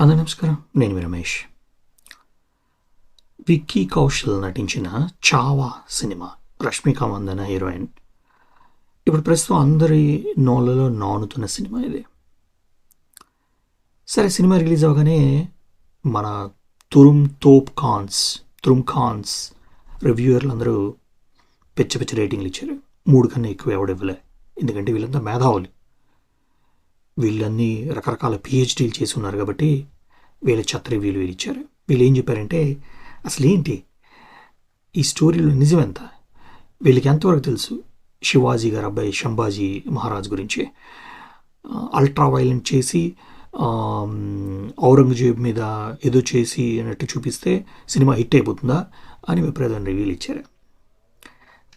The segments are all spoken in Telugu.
అందరూ నమస్కారం. నేను మీ రమేష్. విక్కీ కౌశల్ నటించిన చావా సినిమా రష్మిక మందన హీరోయిన్. ఇప్పుడు ప్రస్తుతం అందరి నోళ్ళలో నానుతున్న సినిమా ఇది. సరే సినిమా రిలీజ్ అవ్వగానే మన తురుమ్ తోప్ ఖాన్స్ తురుమ్ ఖాన్స్ రివ్యూయర్లు అందరూ పిచ్చ పిచ్చ రేటింగ్లు ఇచ్చారు. మూడు కన్నా ఎక్కువ ఎవడివ్వలే ఎందుకంటే వీళ్ళంతా మేధావులు. వీళ్ళన్నీ రకరకాల పిహెచ్డీలు చేసి ఉన్నారు కాబట్టి వీళ్ళ ఛత్రి వీలు వీళ్ళు ఇచ్చారు వీళ్ళు ఏం చెప్పారంటే అసలు ఏంటి ఈ స్టోరీలో నిజం ఎంత వీళ్ళకి ఎంతవరకు తెలుసు? శివాజీ గారు అబ్బాయి శంభాజీ మహారాజ్ గురించి. అల్ట్రా వైలెంట్ చేసి ఔరంగజేబ్ మీద ఏదో చేసి అన్నట్టు చూపిస్తే సినిమా హిట్ అయిపోతుందా అని విపరీతం రివ్యూలు ఇచ్చారు.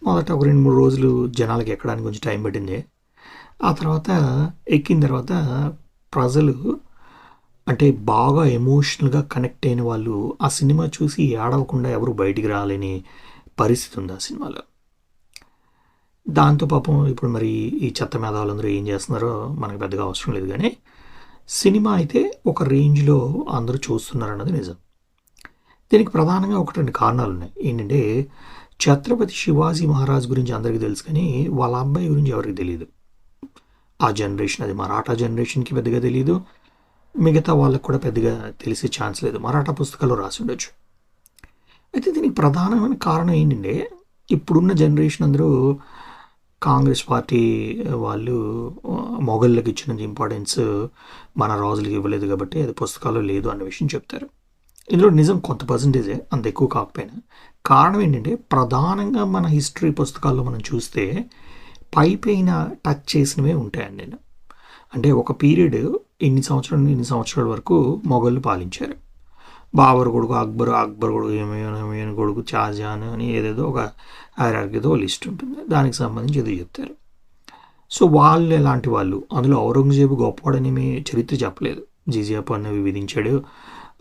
మొదట ఒక రెండు మూడు రోజులు జనాలకి ఎక్కడానికి కొంచెం టైం పట్టింది. ఆ తర్వాత ఎక్కిన తర్వాత ప్రజలు అంటే బాగా ఎమోషనల్గా కనెక్ట్ అయిన వాళ్ళు ఆ సినిమా చూసి ఏడవకుండా ఎవరు బయటికి రాలేని పరిస్థితి ఉంది ఆ సినిమాలో. దాంతో పాపం ఇప్పుడు మరి ఈ చెత్త మేధావులందరూ ఏం చేస్తున్నారో మనకు పెద్దగా అవసరం లేదు కానీ సినిమా అయితే ఒక రేంజ్లో అందరూ చూస్తున్నారు అన్నది నిజం. దీనికి ప్రధానంగా ఒకటి రెండు కారణాలు ఉన్నాయి. ఏంటంటే ఛత్రపతి శివాజీ మహారాజ్ గురించి అందరికీ తెలుసు కానీ వాళ్ళ అబ్బాయి గురించి ఎవరికి తెలియదు. ఆ జనరేషన్ అది మరాఠా జనరేషన్కి పెద్దగా తెలియదు మిగతా వాళ్ళకు కూడా పెద్దగా తెలిసే ఛాన్స్ లేదు. మరాఠా పుస్తకాల్లో రాసి ఉండొచ్చు. అయితే దీనికి ప్రధానమైన కారణం ఏంటంటే ఇప్పుడున్న జనరేషన్ అందరూ కాంగ్రెస్ పార్టీ వాళ్ళు మొఘళ్ళకి ఇచ్చిన ఇంపార్టెన్స్ మన రాజులకి ఇవ్వలేదు కాబట్టి అది పుస్తకాల్లో లేదు అన్న విషయం చెప్తారు. ఇందులో నిజం కొంత పర్సంటేజే అంత ఎక్కువ కాకపోయినా. కారణం ఏంటంటే ప్రధానంగా మన హిస్టరీ పుస్తకాల్లో మనం చూస్తే పై పైన టచ్ చేసినవే ఉంటాయండి నేను. అంటే ఒక పీరియడ్ ఇన్ని సంవత్సరాల ఎన్ని ఇన్ని సంవత్సరాల వరకు మొఘళ్ళు పాలించారు. బాబర్ కొడుకు అక్బర్ అక్బర్ కొడుకు ఏమేమి కొడుకు చాజాన్ అని ఏదేదో ఒక హైరార్కీతో లిస్ట్ ఉంటుంది. దానికి సంబంధించి ఏదో చెప్తారు. సో వాళ్ళు ఎలాంటి వాళ్ళు? అందులో ఔరంగజేబు గొప్పవాడని మీ చరిత్ర చెప్పలేదు. జిజియా పన్ను విధించాడు.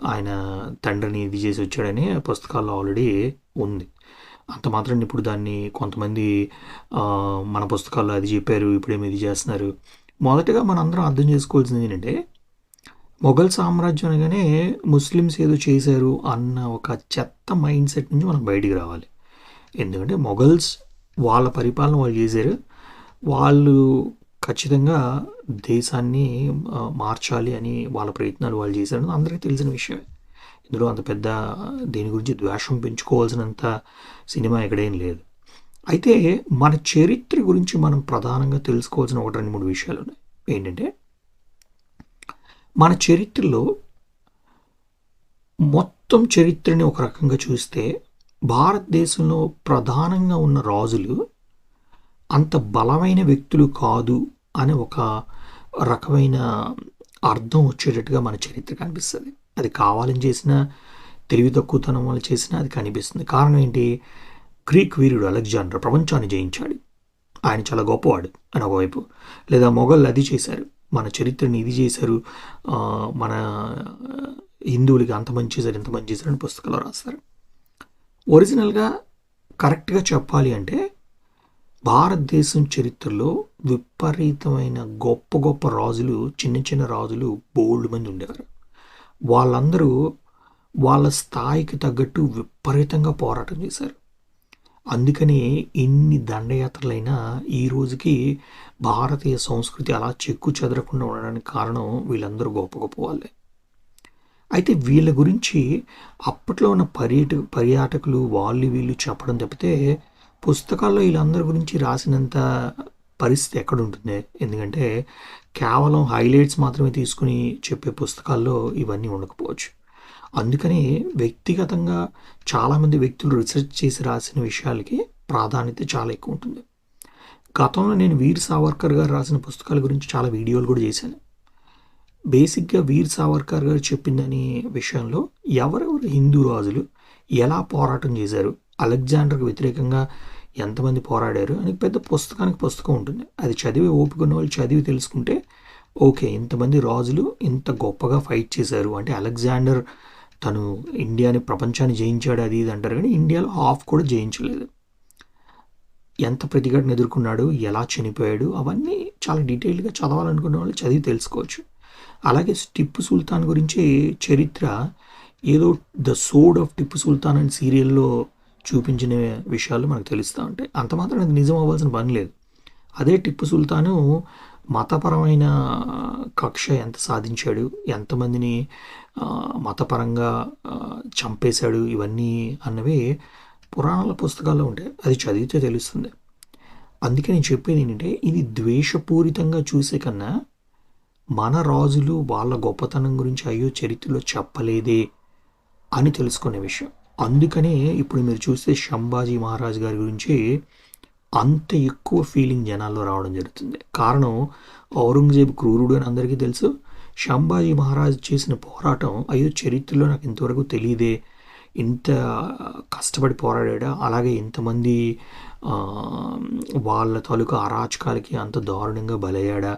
ఆయన తండ్రిని ఇది చేసి వచ్చాడని పుస్తకాల్లో ఆల్రెడీ ఉంది. అంత మాత్రం ఇప్పుడు దాన్ని కొంతమంది మన పుస్తకాల్లో అది చెప్పారు ఇప్పుడేమి ఇది చేస్తున్నారు. మొదటగా మనందరం అర్థం చేసుకోవాల్సింది ఏంటంటే మొఘల్ సామ్రాజ్యం అనగానే ముస్లిమ్స్ ఏదో చేశారు అన్న ఒక చెత్త మైండ్ సెట్ నుంచి మనం బయటికి రావాలి. ఎందుకంటే మొఘల్స్ వాళ్ళ పరిపాలన వాళ్ళు చేశారు. వాళ్ళు ఖచ్చితంగా దేశాన్ని మార్చాలి అని వాళ్ళ ప్రయత్నాలు వాళ్ళు చేశారు అందరికీ తెలిసిన విషయమే. ఇందులో అంత పెద్ద దీని గురించి ద్వేషం పెంచుకోవాల్సినంత సినిమా ఎక్కడేం లేదు. అయితే మన చరిత్ర గురించి మనం ప్రధానంగా తెలుసుకోవాల్సిన ఒకటి రెండు మూడు విషయాలు ఉన్నాయి. ఏంటంటే మన చరిత్రలో మొత్తం చరిత్రని ఒక రకంగా చూస్తే భారతదేశంలో ప్రధానంగా ఉన్న రాజులు అంత బలమైన వ్యక్తులు కాదు అనే ఒక రకమైన అర్థం వచ్చేటట్టుగా మన చరిత్ర కనిపిస్తుంది. అది కావాలని చేసినా తెలివి తక్కువతనం వల్ల చేసినా అది కనిపిస్తుంది. కారణం ఏంటి? గ్రీక్ వీరుడు అలెగ్జాండర్ ప్రపంచాన్ని జయించాడు. ఆయన చాలా గొప్పవాడు అని ఒకవైపు. లేదా మొఘల్ అది చేశారు. మన చరిత్రని ఇది చేశారు. మన హిందువులకి అంత మంచి చేశారు ఇంత మంచి చేశారు అని పుస్తకాలు రాస్తారు. ఒరిజినల్గా కరెక్ట్గా చెప్పాలి అంటే భారతదేశం చరిత్రలో విపరీతమైన గొప్ప గొప్ప రాజులు చిన్న చిన్న రాజులు బోల్డ్ మంది ఉండేవారు. వాళ్ళందరూ వాళ్ళ స్థాయికి తగ్గట్టు విపరీతంగా పోరాటం చేశారు. అందుకని ఇన్ని దండయాత్రలైనా ఈ రోజుకి భారతీయ సంస్కృతి అలా చెక్కు చెదరకుండా ఉండడానికి కారణం వీళ్ళందరూ గొప్ప గొప్ప వాళ్ళే. అయితే వీళ్ళ గురించి అప్పట్లో ఉన్న పర్యట పర్యాటకులు వాళ్ళు వీళ్ళు చెప్పడం తప్పితే పుస్తకాల్లో వీళ్ళందరి గురించి రాసినంత పరిస్థితి ఎక్కడ ఉంటుంది ఎందుకంటే కేవలం హైలైట్స్ మాత్రమే తీసుకుని చెప్పే పుస్తకాల్లో ఇవన్నీ ఉండకపోవచ్చు. అందుకని వ్యక్తిగతంగా చాలామంది వ్యక్తులు రీసెర్చ్ చేసి రాసిన విషయాలకి ప్రాధాన్యత చాలా ఎక్కువ ఉంటుంది. గతంలో నేను వీర్ సావర్కర్ గారు రాసిన పుస్తకాల గురించి చాలా వీడియోలు కూడా చేశాను. బేసిక్గా వీర్ సావర్కర్ గారు చెప్పిందని విషయంలో ఎవరెవరు హిందూ రాజులు ఎలా పోరాటం చేశారు అలెగ్జాండర్కి వ్యతిరేకంగా ఎంతమంది పోరాడారు? అని పెద్ద పుస్తకానికి పుస్తకం ఉంటుంది. అది చదివి ఓపిక వాళ్ళు చదివి తెలుసుకుంటే ఓకే ఇంతమంది రాజులు ఇంత గొప్పగా ఫైట్ చేశారు. అంటే అలెగ్జాండర్ తను ఇండియాని ప్రపంచాన్ని జయించాడు అది ఇది అంటారు. కానీ ఇండియాలో హాఫ్ కూడా జయించలేదు. ఎంత ప్రతిఘటన ఎదుర్కొన్నాడు? ఎలా చనిపోయాడు? అవన్నీ చాలా డీటెయిల్గా చదవాలనుకున్న వాళ్ళు చదివి తెలుసుకోవచ్చు. అలాగే టిప్పు సుల్తాన్ గురించి చరిత్ర. ఏదో the sword of Tipu Sultan and సీరియల్లో చూపించిన విషయాలు మనకు తెలుస్తూ ఉంటాయి. అంత మాత్రం అది నిజం అవ్వాల్సిన పని లేదు. అదే టిప్పు సుల్తాను మతపరమైన కక్ష ఎంత సాధించాడు ఎంతమందిని మతపరంగా చంపేశాడు ఇవన్నీ అన్నవి పురాణాల పుస్తకాల్లో ఉంటాయి. అది చదివితే తెలుస్తుంది. అందుకే నేను చెప్పేది ఏంటంటే ఇది ద్వేషపూరితంగా చూసే కన్నా మన రాజులు వాళ్ళ గొప్పతనం గురించి అయ్యో చరిత్రలో చెప్పలేదే అని తెలుసుకునే విషయం. అందుకనే ఇప్పుడు మీరు చూస్తే శంభాజీ మహారాజ్ గారి గురించి అంత ఎక్కువ ఫీలింగ్ జనాల్లో రావడం జరుగుతుంది. కారణం ఔరంగజేబు క్రూరుడు అని అందరికీ తెలుసు. శంభాజీ మహారాజ్ చేసిన పోరాటం అయ్యో చరిత్రలో నాకు ఇంతవరకు తెలియదే ఇంత కష్టపడి పోరాడా అలాగే ఇంతమంది వాళ్ళ తాలూకా అరాచకాలకి అంత దారుణంగా బలయ్యాడా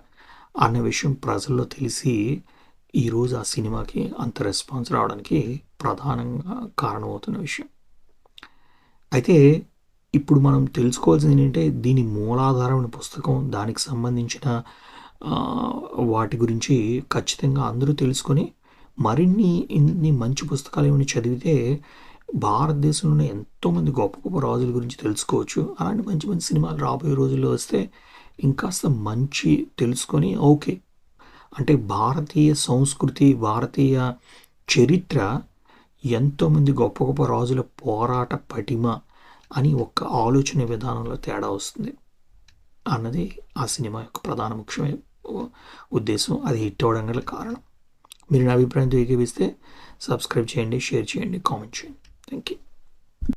అన్న విషయం ప్రజల్లో తెలిసి ఈరోజు ఆ సినిమాకి అంత రెస్పాన్స్ రావడానికి ప్రధానంగా కారణమవుతున్న విషయం. అయితే ఇప్పుడు మనం తెలుసుకోవాల్సింది ఏంటంటే దీని మూలాధారమైన పుస్తకం దానికి సంబంధించిన వాటి గురించి ఖచ్చితంగా అందరూ తెలుసుకొని మరిన్ని ఇన్ని మంచి పుస్తకాలు ఏమైనా చదివితే భారతదేశంలో ఎంతోమంది గొప్ప గొప్ప రాజుల గురించి తెలుసుకోవచ్చు. అలాంటి మంచి మంచి సినిమాలు రాబోయే రోజుల్లో వస్తే ఇంకాస్త మంచి తెలుసుకొని ఓకే అంటే భారతీయ సంస్కృతి భారతీయ చరిత్ర ఎంతోమంది గొప్ప గొప్ప రాజుల పోరాట పటిమ అని ఒక ఆలోచన విధానంలో తేడా వస్తుంది అన్నది ఆ సినిమా యొక్క ప్రధాన ముఖ్యమైన ఉద్దేశం. అది హిట్ అవ్వడం గల కారణం. మీరు నా అభిప్రాయంతో ఏకీపిస్తే సబ్స్క్రైబ్ చేయండి షేర్ చేయండి కామెంట్ చేయండి. Thank you